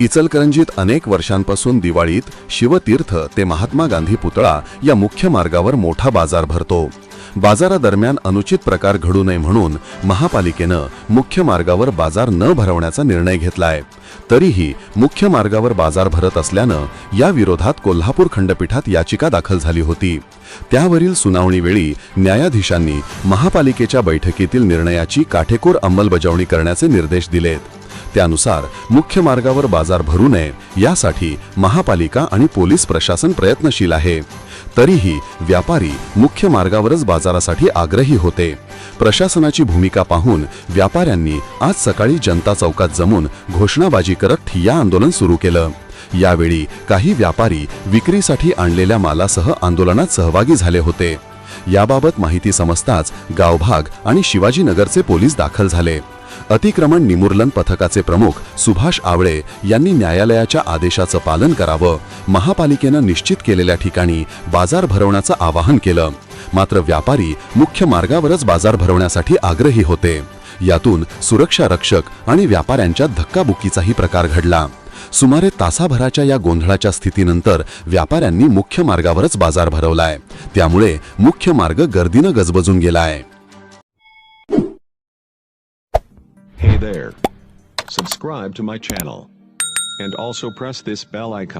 इचलकरंजीत अनेक वर्षांपासून दिवाळीत शिवतीर्थ ते महात्मा गांधी पुतळा या मुख्य मार्गावर मोठा बाजार भरतो. बाजारादरम्यान अनुचित प्रकार घडू नये म्हणून महापालिकेनं मुख्य मार्गावर बाजार न भरवण्याचा निर्णय घेतलाय. तरीही मुख्य मार्गावर बाजार भरत असल्यानं या विरोधात कोल्हापूर खंडपीठात याचिका दाखल झाली होती. त्यावरील सुनावणीवेळी न्यायाधीशांनी महापालिकेच्या बैठकीतील निर्णयाची काटेकोर अंमलबजावणी करण्याचे निर्देश दिलेत. त्यानुसार मुख्य मार्गावर बाजार भरू नये. यासाठी महापालिका आणि पोलीस प्रशासन प्रयत्नशील आहे. तरीही व्यापारी मुख्य मार्गावरच बाजारासाठी आग्रही होते. प्रशासनाची भूमिका पाहून व्यापाऱ्यांनी आज सकाळी जनता चौकात जमून घोषणाबाजी करत ठिय्या आंदोलन सुरू केलं. यावेळी काही व्यापारी विक्रीसाठी आणलेल्या मालासह आंदोलनात सहभागी झाले होते. याबाबत माहिती समजताच गावभाग आणि शिवाजीनगरचे पोलीस दाखल झाले. अतिक्रमण निमूर्लन पथकाचे प्रमुख सुभाष आवळे यांनी न्यायालयाच्या आदेशाचं पालन करावं महापालिकेनं निश्चित केलेल्या ठिकाणी बाजार भरवण्याचं आवाहन केलं. मात्र व्यापारी मुख्य मार्गावरच बाजार भरवण्यासाठी आग्रही होते. यातून सुरक्षा रक्षक आणि व्यापाऱ्यांच्या धक्काबुक्कीचाही प्रकार घडला. सुमारे तासाभराच्या या गोंधळाच्या स्थितीनंतर व्यापाऱ्यांनी मुख्य मार्गावरच बाजार भरवलाय त्यामुळे मुख्य मार्ग गर्दीनं गजबजून गेलाय Hey there. Subscribe to my channel. And also press this bell icon.